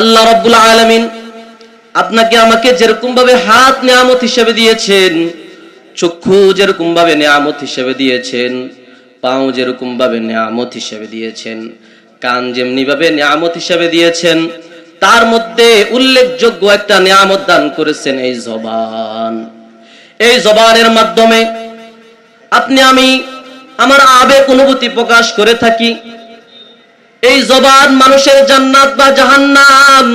আল্লাহ রব্বুল আলামিন আপনাকে আমাকে যেরকম ভাবে হাত নিয়ামত হিসেবে দিয়েছেন, চক্ষু যেরকম ভাবে নিয়ামত হিসেবে দিয়েছেন, পাও যেরকম ভাবে নিয়ামত হিসেবে দিয়েছেন, কান যেমনি ভাবে নিয়ামত হিসেবে দিয়েছেন, তার মধ্যে উল্লেখযোগ্য একটা নিয়ামত দান করেছেন এই জবান। এই জবানের মাধ্যমে আপনি আমি আমার আবেগ অনুভূতি প্রকাশ করে থাকি এই জবান মানুষের জান্নাত বা জাহান্নাম।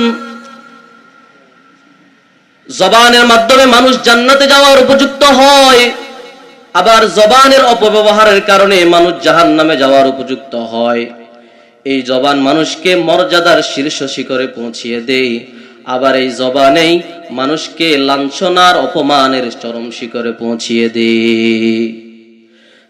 জবানের মাধ্যমে মানুষ জান্নাতে যাওয়ার উপযুক্ত হয়, আবার জবানের অপব্যবহারের কারণে মানুষ জাহান্নামে যাওয়ার উপযুক্ত হয়। এই জবান মানুষকে মর্যাদার শীর্ষ শিখরে পৌঁছিয়ে দেয়, আবার এই জবানেই মানুষকে লাঞ্ছনার, অপমানের চরম শিখরে পৌঁছিয়ে দেয়।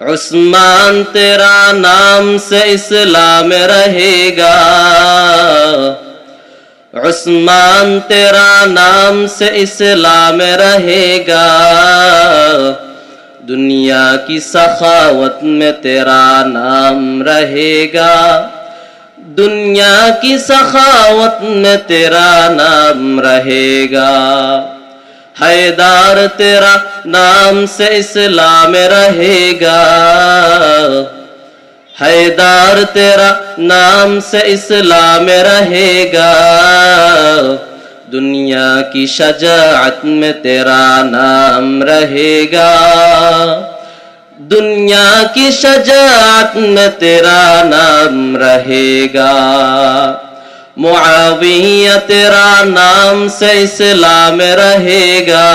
عثمان تیرا نام سے اسلام رہے گا۔ عثمان تیرا نام سے اسلام رہے گا۔ دنیا کی سخاوت میں تیرا نام رہے گا۔ دنیا کی سخاوت میں تیرا نام رہے گا۔ حیدار تیرا نام سے اسلام رہے گا۔ حیدار تیرا نام سے اسلام رہے گا۔ دنیا کی شجاعت میں تیرا نام رہے گا۔ دنیا کی شجاعت میں تیرا نام رہے گا۔ معاویہ تیرا نام سے اسلام رہے گا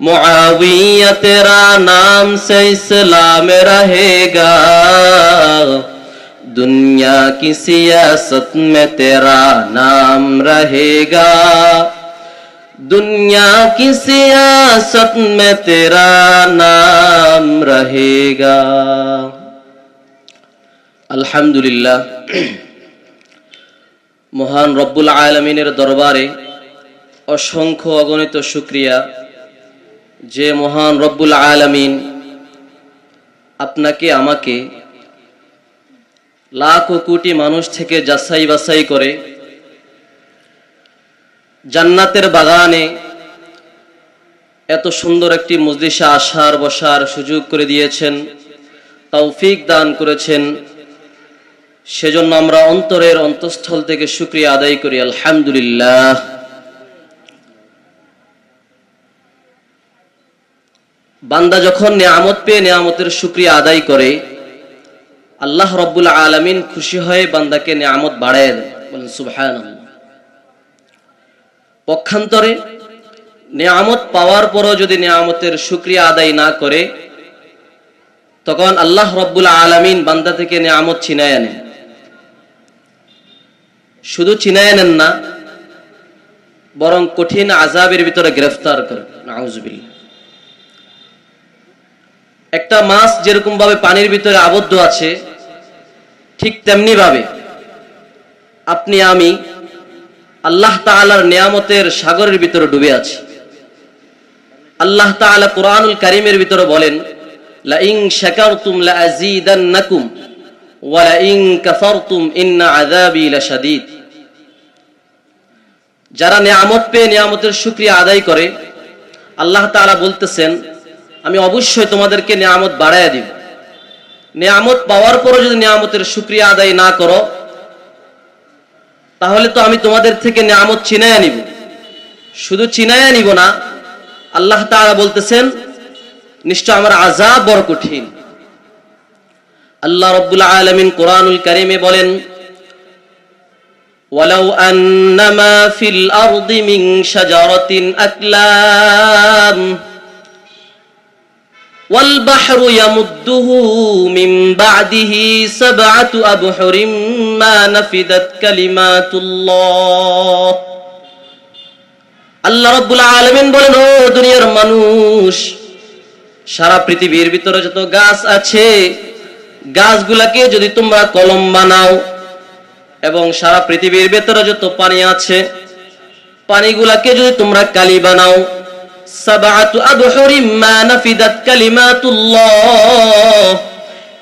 معاویہ تیرا نام سے اسلام رہے گا دنیا کی سیاست میں تیرا نام رہے گا دنیا کی سیاست میں تیرا نام رہے گا الحمدللہ মহান রব্বুল আলমিনের দরবারে অসংখ্য অগণিত শুক্রিয়া। যে মহান রব্বুল আলমিন আপনাকে, আমাকে লাখ ও কোটি মানুষ থেকে যাচাই বাছাই করে জান্নাতের বাগানে এত সুন্দর একটি মজলিসে আসার বসার সুযোগ করে দিয়েছেন, তৌফিক দান করেছেন। সেজন্য আমরা অন্তরের অন্তঃস্থল থেকে শুক্রিয়া আদায় করি, আলহামদুলিল্লাহ। বান্দা যখন নিয়ামত পেয়ে নিয়ামতের শুক্রিয়া আদায় করে, আল্লাহ রব্বুল আলমিন খুশি হয়ে বান্দাকে নিয়ামত বাড়ায় দেন। বলেন সুবহান পক্ষান্তরে নিয়ামত পাওয়ার পরও যদি নিয়ামতের শুক্রিয়া আদায় না করে, তখন আল্লাহ রব্বুল আলমিন বান্দা থেকে নিয়ামত ছিনায় আনেন। শুধু চিনায় নেন না, বরং কঠিন আজাবের ভিতরে গ্রেফতার করে নাউজুবিল্লাহ। একটা মাছ যেরকম ভাবে পানির ভিতরে আবদ্ধ আছে, ঠিক তেমনি ভাবে আপনি, আমি আল্লাহ তাআলার নিয়ামতের সাগরের ভিতরে ডুবে আছি। আল্লাহ তাআলা কোরআনুল কারীমের ভিতরে বলেন লা ইন শাকারতুম লা যারা নিয়ামত পেয়ে নিয়ামতের শুকরিয়া আদায় করে, আল্লাহ তাআলা বলতেছেন, আমি অবশ্যই তোমাদেরকে নিয়ামত বাড়াইয়া দিব। নিয়ামত পাওয়ার পরও যদি নিয়ামতের শুক্রিয়া আদায় না করো, তাহলে তো আমি তোমাদের থেকে নিয়ামত চিনাইয়া নিব। শুধু চিনাইয়া নিব না, আল্লাহ তাআলা বলতেছেন, নিশ্চয় আমার আজাব বড় কঠিন। আল্লাহ রব্বুল আলামিন কোরআনুল কারীমে বলেন ولو أن ما في الأرض من شجرة أكلام والبحر يمده من بعده سبعة أبحر ما نفدت كلمات الله আল্লাহ রব্বুল আলামিন বলেন ও দুনিয়ার মানুষ সারা পৃথিবীর ভিতরে যত গাছ আছে গাছগুলাকে যদি তোমরা কলম বানাও, এবং সারা পৃথিবীর ভেতরে যত পানি আছে, পানিগুলাকে যদি তোমরা কালি বানাও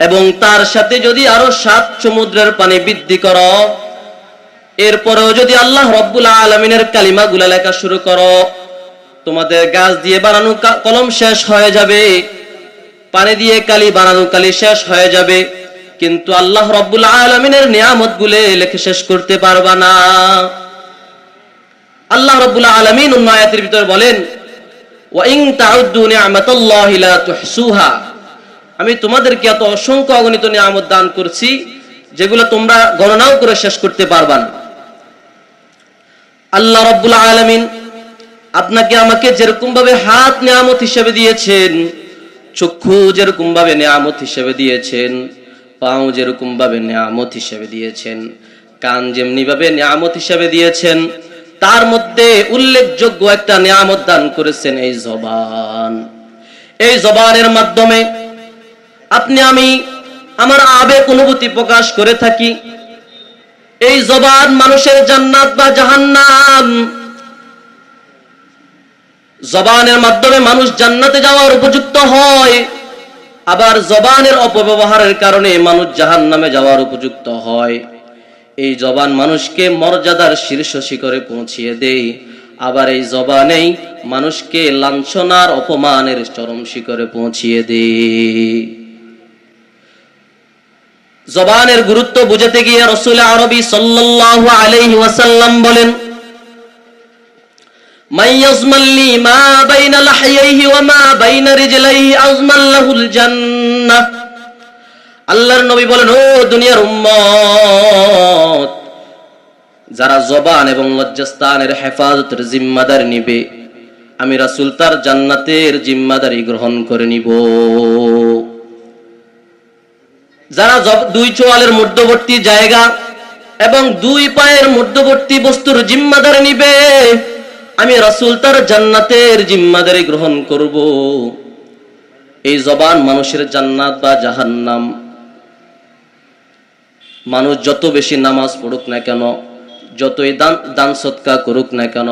এবং তার সাথে যদি আরও সাত সমুদ্রের পানি বৃদ্ধি করো, এরপরেও যদি আল্লাহ রব্বুল আলমিনের কালিমাগুলা লেখা শুরু করো, তোমাদের গাছ দিয়ে বানানো কলম শেষ হয়ে যাবে। পানি দিয়ে কালি বানানো কালি শেষ হয়ে যাবে। কিন্তু আল্লাহ রব্বুল আলমিনের নিয়ামত গুলে লেখে শেষ করতে পারবা না। আল্লাহ রব্বুল আলমিন অন্য আয়াতের ভিতরে বলেন আমি তোমাদেরকে এত অসংখ্য অগণিত নিয়ামত দান করছি, যেগুলো তোমরা গণনাও করে শেষ করতে পারবা না। আল্লাহ রব্বুল আলামিন আপনাকে আমাকে যেরকম ভাবে হাত নিয়ামত হিসেবে দিয়েছেন চক্ষু যেরকম ভাবে নিয়ামত হিসেবে দিয়েছেন, পাও যেরকম ভাবে নিয়ামত হিসেবে দিয়েছেন, কান যেমনি ভাবে নিয়ামত হিসেবে দিয়েছেন, তার মধ্যে উল্লেখযোগ্য একটা নিয়ামত দান করেছেন এই জবান। এই জবানের মাধ্যমে আপনি আমি আমার আবেগ অনুভূতি প্রকাশ করে থাকি। এই জবান মানুষের জান্নাত বা জাহান্নাম জবানের মাধ্যমে মানুষ জান্নাতে যাওয়ার উপযুক্ত হয়। আবার জবানের অপব্যবহারের কারণে মানুষ জাহান্নামে যাওয়ার উপযুক্ত হয়। এই জবান মানুষকে মর্যাদার শীর্ষ শিখরে পৌঁছিয়ে দেয়। আবার এই জবানেই মানুষকে লাঞ্ছনার অপমানের চরম শিখরে পৌঁছিয়ে দেয়। জবানের গুরুত্ব বুঝাতে গিয়ে রসুল আরবি সাল্লাল্লাহু আলাইহি ওয়াসাল্লাম বলেন আল্লাহর নবী বলেন, ও দুনিয়ার উম্মত, যারা জবান এবং লজ্জাস্থানের হেফাজতের জিম্মাদার নিবে, আমি রাসূল তার জান্নাতের জিম্মাদারি গ্রহণ করে নিব। যারা দুই চোয়ালের মধ্যবর্তী জায়গা এবং দুই পায়ের মধ্যবর্তী বস্তুর জিম্মাদারি নিবে আমি রাসূল তার জান্নাতের জিম্মাদারি গ্রহণ করব। এই জবান মানুষের জান্নাত বা জাহান্নাম। মানুষ যত বেশি নামাজ পড়ুক না কেন, যতই দান দান সৎকা করুক না কেন,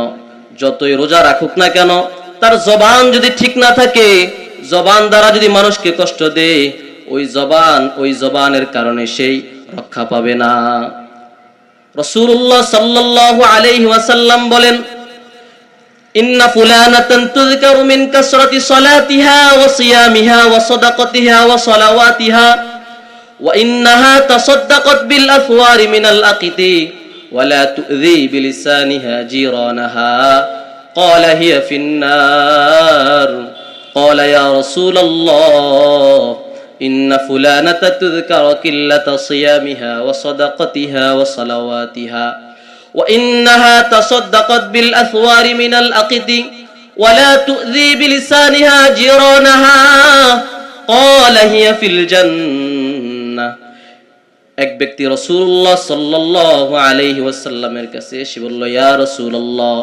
যতই রোজা রাখুক না কেন, তার জবান যদি ঠিক না থাকে, জবান দ্বারা যদি মানুষকে কষ্ট দেয়, ওই জবান, ওই জবানের কারণে সেই রক্ষা পাবে না। রসুল্লাহ সাল্লাল্লাহু আলাইহি ওয়াসাল্লাম বলেন إن فلانة تذكر من كثرة صلاتها وصيامها وصدقتها وصلواتها وإنها تصدقت بالأثوار من الأقط ولا تؤذي بلسانها جيرانها. قال هي في النار. قال يا رسول الله إن فلانة تذكر قلة صيامها وصدقتها وصلواتها. وإنها تصدقت بالأثوار من الأقد ولا تؤذي بلسانها جيرانها قال هي في الجنة এক ব্যক্তি রসুল্লাহ সাল্লাহ আলাইহি ওয়াসাল্লামের কাছে এসে বলল ইয়া রসুল্লাহ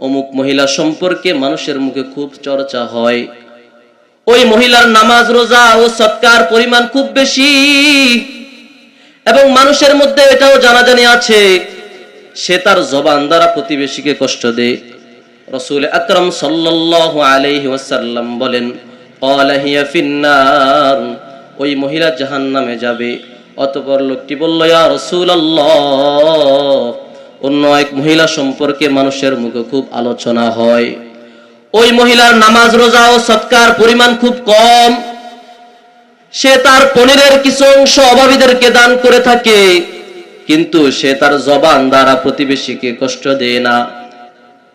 অমুক মহিলা সম্পর্কে মানুষের মুখে খুব চর্চা হয় ওই মহিলার নামাজ রোজা ও সৎকার পরিমাণ খুব বেশি এবং মানুষের মধ্যে এটাও জানাজানি আছে সে তার জবান দ্বারা প্রতিবেশীকে কষ্ট দেয়। রসুল আকরম সাল্লাহ আলহি ওয়াসাল্লাম বলেন অলাহিয়া ফিন্নার। ওই মহিলা জাহান নামে যাবে। অতপর লোকটি বলল, ইয়া রসুল অন্য এক মহিলা সম্পর্কে মানুষের মুখে খুব আলোচনা হয়। ওই মহিলার নামাজ, রোজা ও সৎকার পরিমাণ খুব কম। সে তার পনিরের কিছু অংশ অভাবীদেরকে দান করে থাকে। কিন্তু সে তার জবান দ্বারা প্রতিবেশীকে কষ্ট দেয় না।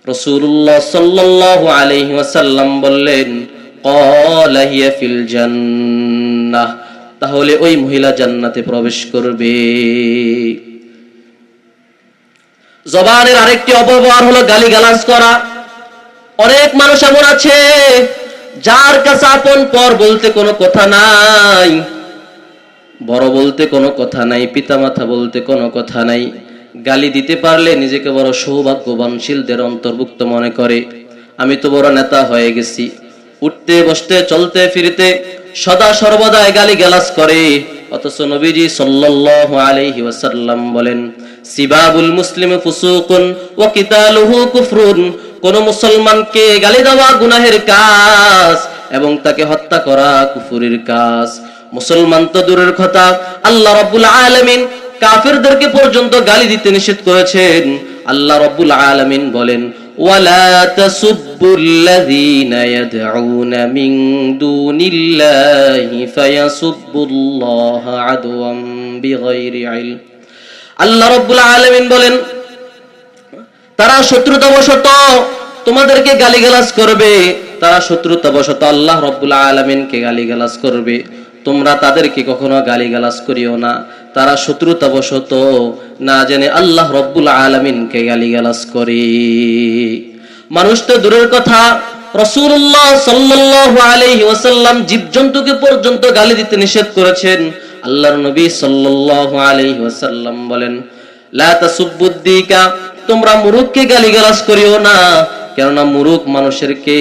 রসুল্লাহ সাল্লাল্লাহু আলাইহি ওয়াসাল্লাম বললেন ফিল তাহলে ওই মহিলা জান্নাতে প্রবেশ করবে। জবানের আরেকটি অপব্যবহার হলো গালি গালিগালাজ করা। অনেক মানুষ এমন আছে, যার কাছে আপন পর বলতে কোনো কথা নাই। বড় বলতে কোনো কথা নাই, পিতামাতা বলতে কোনো কথা নাই। গালি দিতে পারলে নিজেকে বড় সৌভাগ্যবানশীলদের অন্তর্ভুক্ত মনে করে। আমি তো বড় নেতা হয়ে গেছি। উঠতে, বসতে, চলতে, ফিরতে সদা সর্বদাই গালি গালাজ করে। অথচ নবীজি সাল্লাল্লাহু আলাইহি ওয়াসাল্লাম বলেন, সিবাবুল মুসলিম ফুসুকুন ওয়া কিতালুহু কুফরুন। কোন মুসলমানকে গালি দেওয়া গুনাহের কাজ এবং তাকে হত্যা করা কুফুরের কাজ। মুসলমান তো দূরের কথা। আল্লাহ রাব্বুল আলামিন কাফিরদেরকে পর্যন্ত গালি দিতে নিষেধ করেছেন। আল্লাহ রাব্বুল আলমিন বলেন বিগাইরি ইলম। আল্লাহ বলেন, তারা শত্রুতাবশত তোমাদেরকে গালিগালাজ করবে। তারা শত্রুতাবশত আল্লাহ রব্বুল আলমিনকে গালিগালাজ করবে। তোমরা তাদেরকে কখনো গালিগালাজ করিও না। তারা শত্রুতাবশত না জেনে আল্লাহ রব্বুল আলমিনকে গালিগালাজ করে। মানুষ তো দূরের কথা রসুল্লাহ সাল্লাল্লাহু আলাইহি ওয়াসাল্লাম জীবজন্তুকে পর্যন্ত গালি দিতে নিষেধ করেছেন। আল্লাহর নবী সাল্লাল্লাহু আলাইহি ওয়াসাল্লাম বলেন, লা তাসুব্বুদ্দিকা তোমরা মুরুখকে গালিগালাজ করিও না। কেননা মুরুখ মানুষেরকে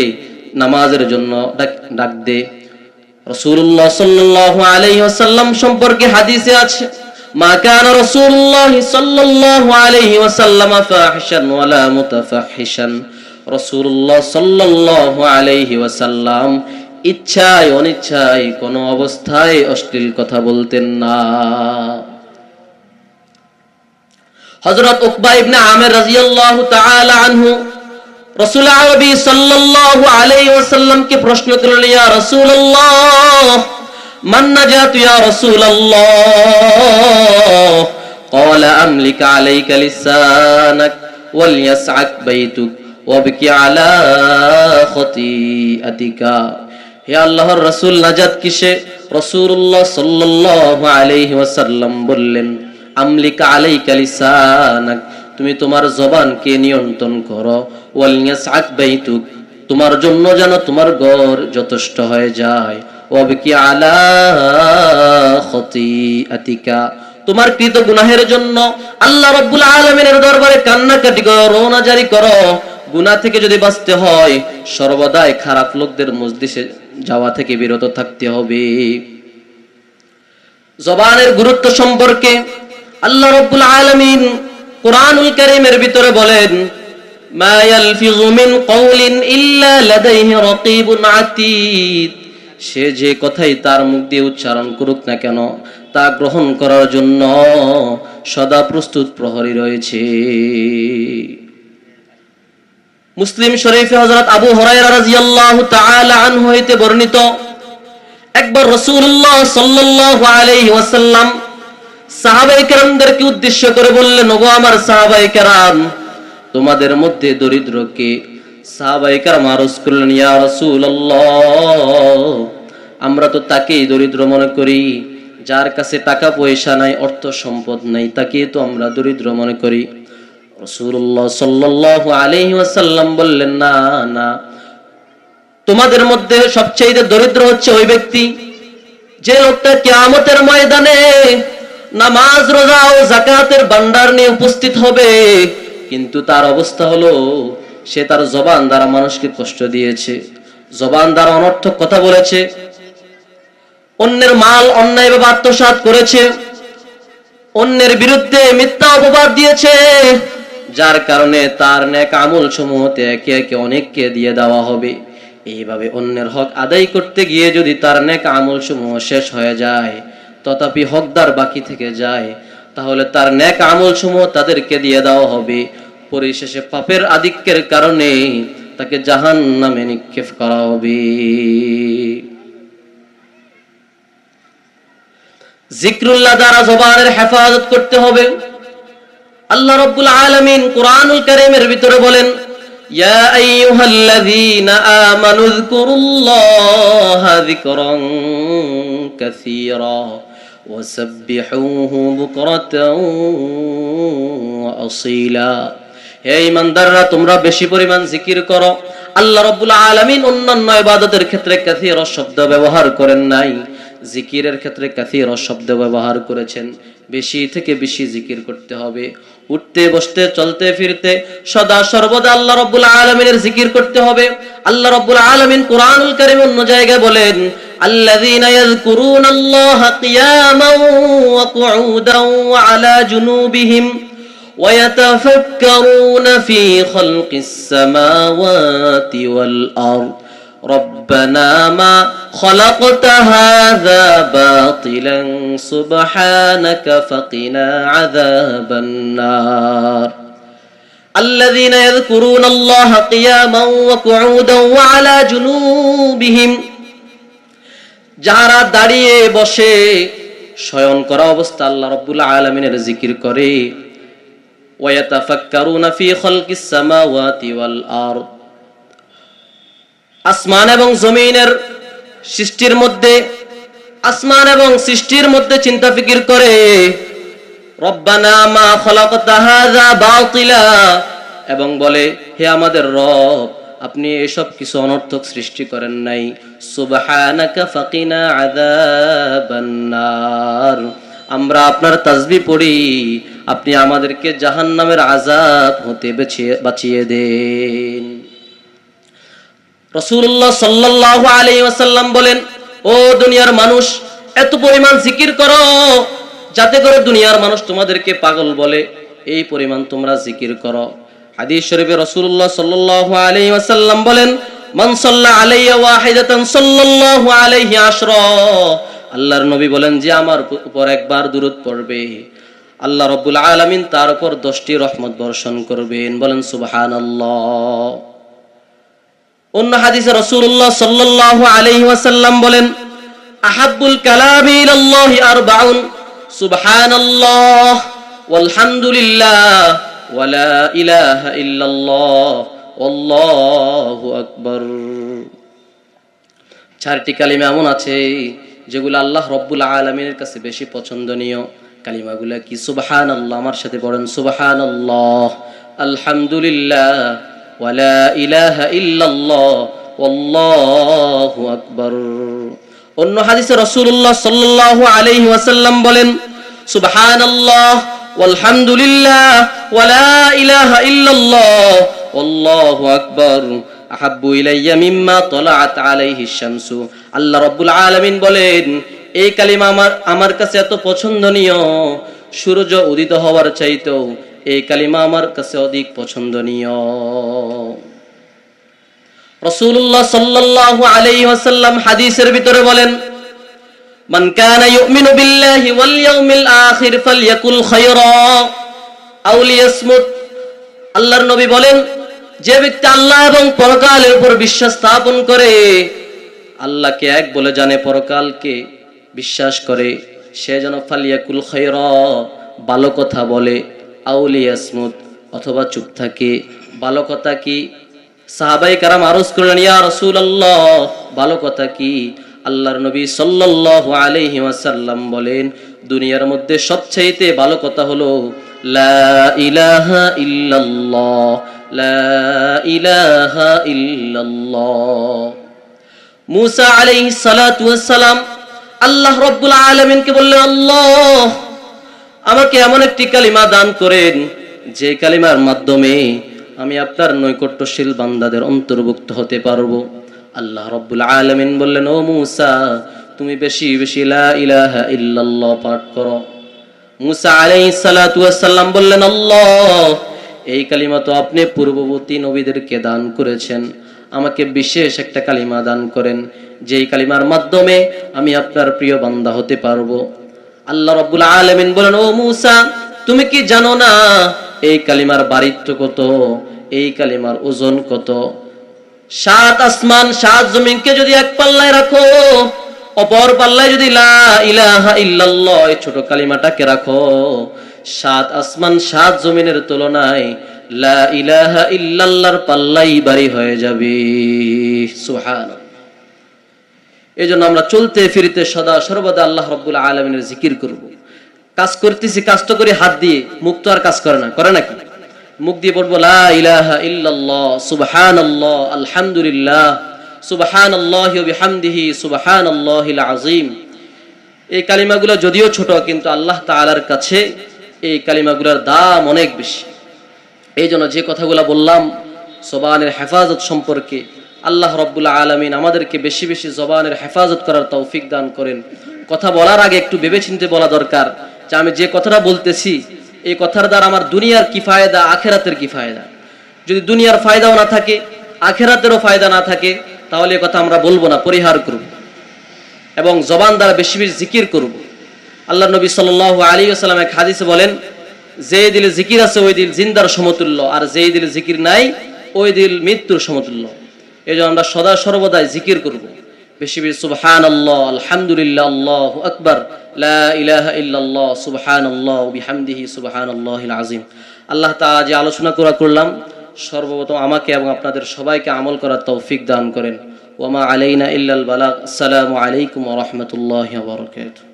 নামাজের জন্য ডাক ডাক দে। রাসূলুল্লাহ সাল্লাল্লাহু আলাইহি ওয়াসাল্লাম সম্পর্কে হাদিসে আছে, মা ফাহিশান ওয়ালা মুতাফাহিশান। ইচ্ছায় অনিচ্ছায় অবস্থায় অশ্লীল কথা বলতেন না। হযরত উকবা ইবনে আমির রাদিয়াল্লাহু তাআলা আনহু রাসূল আরবি সাল্লাল্লাহু আলাইহি ওয়াসাল্লামকে প্রশ্ন করলেন ইয়া রাসূলুল্লাহ মান নাজাতু ইয়া রাসূলুল্লাহ قال أملك عليك لسانك وليسعك بيتك وابكي على خطيئتك হে আল্লাহর রাসূল নাজাত কিসে রাসূলুল্লাহ সাল্লাল্লাহু আলাইহি ওয়াসাল্লাম বললেন আমলিকা আলাইকা লিসানাক তুমি তোমার জবানকে নিয়ন্ত্রণ করো। ওয়ালিয়াসআক বাইতুক, তোমার জন্য যেন তোমার ঘর যথেষ্ট হয়ে যায়। ওয়াবকি আলা খতিআতিকা, তোমার কৃত গুনাহের জন্য আল্লাহ রাব্বুল আলামিনের দরবারে কান্নাকাটি করো রোনা জারি করো। গুনাহ থেকে যদি বাঁচতে হয়, সর্বদাই খারাপ লোকদের মজলিসে যাওয়া থেকে বিরত থাকতে হবে। জবানের গুরুত্ব সম্পর্কে আল্লাহ রব্বুল আলামিন কোরআনুল কারীমের ভিতরে বলেন সে যে কথাই তার মুখ দিয়ে উচ্চারণ করুক না কেন, তা গ্রহণ করার জন্য সদা প্রস্তুত প্রহরী রয়েছে। মুসলিম শরীফে হযরত আবু আনহু হইতে বর্ণিত, একবার রাসূলুল্লাহ সাল্লাল্লাহু আলাইহি ওয়াসাল্লাম সাহাবাই উদ্দেশ্য করে বললেন, ওগো আমার সাহাবাই কেরাম, তোমাদের মধ্যে দরিদ্রকে সাহাবাই কেরাম আরজ করলেন, ইয়া রাসূলুল্লাহ, আমরা তো তাকেই দরিদ্র মনে করি, যার কাছে টাকা পয়সা নাই, অর্থ সম্পদ নাই তাকে তো আমরা দরিদ্র মনে করি। রাসূলুল্লাহ সাল্লাল্লাহু আলাইহি ওয়াসাল্লাম বললেন, না না, তোমাদের মধ্যে সবচেয়ে দরিদ্র হচ্ছে ওই ব্যক্তি, যে লোকটা কিয়ামতের ময়দানে নামাজ, রোজা ও জাকাতের ভান্ডার নিয়ে উপস্থিত হবে। কিন্তু তার অবস্থা হলো, সে তার জবান দ্বারা মানুষকে কষ্ট দিয়েছে। জবান দ্বারা অনর্থক কথা বলেছে। অন্যের মাল অন্যায়ভাবে আত্মসাৎ করেছে। অন্যের বিরুদ্ধে মিথ্যা অপবাদ দিয়েছে। যার কারণে তার নেক আমল সমূহতে একে একে অনেককে দিয়ে দেওয়া হবে। এইভাবে অন্যের হক আদায় করতে গিয়ে যদি তার নেক আমল সমূহ শেষ হয়ে যায় তথাপি হকদার বাকি থেকে যায় তাহলে তার নেক আমল সমূহ তাদেরকে দিয়ে দেওয়া হবে পরিশেষে পাপের আধিক্যের কারণে তাকে জাহান নামে নিক্ষেপ করা হবে জিক্রুল্লাহ দ্বারা জবানের হেফাজত করতে হবে আল্লাহ রব্বুল আলামিন কোরআনুল কারীমের ভিতরে বলেন يا أيها الذين آمنوا اذكروا الله ذكرا كثيرا وسبحوه بكرة وأصيلا হে ইমানদাররা তোমরা বেশি পরিমাণ জিকির করো আল্লাহ রব্বুল আলামিন অন্যান্য ইবাদতের ক্ষেত্রে কাসীর শব্দ ব্যবহার করেন নাই জিকিরের ক্ষেত্রে কাসীর শব্দ ব্যবহার করেছেন বেশি থেকে বেশি জিকির করতে হবে উঠতে বসতে চলতে ফিরতে সদা সর্বদা আল্লাহ রব্বুল আলামিনের জিকির করতে হবে আল্লাহ রব্বুল আলামিন কোরআনুল কারীম অন্য জায়গায় বলেন الذين يذكرون الله قياما وقعودا وعلى جنوبهم ويتفكرون في خلق السماوات والأرض ربنا ما خلقت هذا باطلا سبحانك فقنا عذاب النار الذين يذكرون الله قياما وقعودا وعلى جنوبهم যাহারা দাঁড়িয়ে বসে শয়ন করা অবস্থা আল্লাহ রব্বুল আলমিনের জিকির করে ওয়াতাফাক্কারুনা ফি খালকিস সামাওয়াতি ওয়াল আরদ আসমান এবং জমিনের সৃষ্টির মধ্যে, আসমান এবং সৃষ্টির মধ্যে চিন্তা ফিকির করে এবং বলে, হে আমাদের রব, আপনি এসব কিছু অনর্থক সৃষ্টি করেন নাই। ফাকিনা আমরা আপনার তাজবি পড়ি, আপনি আমাদেরকে জাহান্নামের আযাব হতে বাঁচিয়ে বাঁচিয়ে দেন। রসুল্লাহ সাল্লাল্লাহু আলাইহি ওয়াসাল্লাম বলেন, ও দুনিয়ার মানুষ, এত পরিমাণ জিকির করো, যাতে করে দুনিয়ার মানুষ তোমাদেরকে পাগল বলে। এই পরিমাণ তোমরা জিকির করো। হাদিস শরীফে রাসূলুল্লাহ সাল্লাল্লাহু আলাইহি ওয়াসাল্লাম বলেন, মান সাল্লা আলাইয়া ওয়াহিদাতান সাল্লাল্লাহু আলাইহি আশরা। আল্লাহর নবী বলেন যে, আমার উপর একবার দুরূদ পড়বে। আল্লাহ রব্বুল আলামিন তার উপর দশটি রহমত বর্ষণ করবেন। বলেন, সুবহানাল্লাহ। অন্য হাদিসে রাসূলুল্লাহ সাল্লাল্লাহু আলাইহি ওয়াসাল্লাম বলেন, আহাব্বুল কালামি ইলাল্লাহি আরবাউন, সুবহানাল্লাহ, ওয়ালহামদুলিল্লাহ ওয়ালা ইলাহা ইল্লাল্লাহ আল্লাহু আকবার। চারটি কালিমা এমন আছে যেগুলো আল্লাহ রব্বুল আলমিনের কাছে বেশি পছন্দনীয়। কালিমাগুলো কি? সুবাহান আল্লাহ আমার সাথে পড়েন সুবাহান আল্লাহ আলহামদুলিল্লাহ ওয়ালা ইলাহা ইল্লাল্লাহ আল্লাহু আকবার অন্য হাদিসে রাসূলুল্লাহ সাল্লাল্লাহু আলাইহি ওয়াসাল্লাম বলেন, সুবহানাল্লাহ, ওয়ালহামদুলিল্লাহ, ওয়ালা ইলাহা ইল্লাল্লাহ আল্লাহু আকবার, আহাব্বু ইলাইয়া মিম্মা তলাআত আলাইহি শামসু। আল্লাহ রাব্বুল আলামিন বলেন, এই কালিমা আমার আমার কাছে এত পছন্দনীয়। সূর্য উদিত হওয়ার চাইতেও এই কালিমা আমার কাছে অধিক পছন্দনীয়। রাসূলুল্লাহ সাল্লাল্লাহু আলাইহি ওয়াসাল্লাম হাদিসের ভিতরে বলেন কানা ইউমিনু বিল্লাহি ওয়াল ইয়াউমিল আখির ফালইয়াকুল খায়রা আও লিয়াসমুত। আল্লাহর নবী বলেন, যে ব্যক্তি আল্লাহ এবং পরকালের উপর বিশ্বাস স্থাপন করে, আল্লাহকে এক বলে জানে পরকালকে বিশ্বাস করে, সে যেন ফালিয়াকুল খৈর ভালো কথা বলে। আউলিয়াসমুদ অথবা চুপ থাকে, ভালো কথা কি? সাহাবাই কারাম আরজ করলেন, ইয়া রসুল আল্লাহ ভালো কথা কি? আল্লাহর নবী সাল্লাল্লাহু আলাইহি ওয়াসাল্লাম বলেন, দুনিয়ার মধ্যে সবচাইতে ভালো কথা হলো, লা ইলাহা ইল্লাল্লাহ, লা ইলাহা ইল্লাল্লাহ। মুসা আলাইহিস সালাতু ওয়াসসালাম আল্লাহ রাব্বুল আলামিনকে বললেন, আল্লাহ আমাকে এমন একটি কালিমা দান করেন, যে কালিমার মাধ্যমে আমি আপনার নৈকট্যশীল বান্দাদের অন্তর্ভুক্ত হতে পারব। আল্লাহ রব্বুল আলামিন বললেন, ও মুসা, তুমি বেশি বেশি লা ইলাহা ইল্লাল্লাহ পাঠ করো। মুসা আলাইহিস সালাতু ওয়াসসালাম বললেন, আল্লাহ, এই কালিমা তো আপনি পূর্ববর্তী নবীদেরকে দান করেছেন। আমাকে বিশেষ একটা কালিমা দান করেন, যেই কালিমার মাধ্যমে আমি আপনার প্রিয় বান্দা হতে পারব। আল্লাহ রব্বুল আলামিন বলেন, ও মুসা, তুমি কি জানো না এই কালিমার বারিত্ব কত? এই কালিমার ওজন কত? সাত আসমান, সাত জমিনকে যদি এক পাল্লায় রাখো, অপর পাল্লায় যদি লা ইলাহা ইল্লাল্লাহ, এই ছোট কালিমাটাকে রাখো। সাত আসমান, সাত জমিনের তুলনায় লা ইলাহা ইল্লাল্লাহর পাল্লাই বাড়ি হয়ে যাবে। সুহান এই জন্য আমরা চলতে ফিরিতে সদা সর্বদা আল্লাহ রব্বুল আলমিনের জিকির করব। কাজ করতেছি, কাজ তো করি হাত দিয়ে, মুখ তো আর কাজ করে না। করে নাকি? মুখ দিয়ে পড়ব সুবহানাল্লাহ, আলহামদুলিল্লাহ, সুবহানাল্লাহি ওয়া বিহামদিহি, সুবহানাল্লাহিল আযীম। এই কালিমাগুলো যদিও ছোট, কিন্তু আল্লাহ তাআলার কাছে এই কালিমাগুলোর দাম অনেক বেশি। এই জন্য যে কথাগুলো বললাম জবানের হেফাজত সম্পর্কে আল্লাহ রব্বুল্লাহ আলমিন আমাদেরকে বেশি বেশি জবানের হেফাজত করার তৌফিক দান করেন। কথা বলার আগে একটু ভেবেচিন্তে বলা দরকার যে আমি যে কথাটা বলতেছি, এই কথার দ্বারা আমার দুনিয়ার কি ফায়দা, আখেরাতের কি ফায়দা? যদি দুনিয়ার ফায়দাও না থাকে, আখেরাতেরও ফায়দা না থাকে, তাহলে কথা আমরা বলব না, পরিহার করব। এবং জবান দ্বারা বেশি বেশি জিকির করব। আল্লাহ নবী সাল আলী আসালাম এক বলেন, যে দিলে জিকির আছে, ওই দিল জিন্দার সমতুল্য, আর যেই দিলে জিকির নাই, ওই দিল মৃত্যুর সমতুল্য। এই জন্য আমরা সদা সর্বদাই জিকির করব। বেশি বেশি সুবহান আল্লাহ আলহামদুলিল্লাহ, আল্লাহ আকবর ইল্লাল্লাহ সুবহান আল্লাহ বিহামদিহি সুবহান আল্লাহিল আজিম আল্লাহ তা যে আলোচনা করা করলাম, সর্বপ্রথম আমাকে এবং আপনাদের সবাইকে আমল করার তৌফিক দান করেন। ওমা আলাইনা ইল্লাল বালাগ, আসসালামু আলাইকুম ওয়া রাহমাতুল্লাহি ওয়া বারাকাতুহু।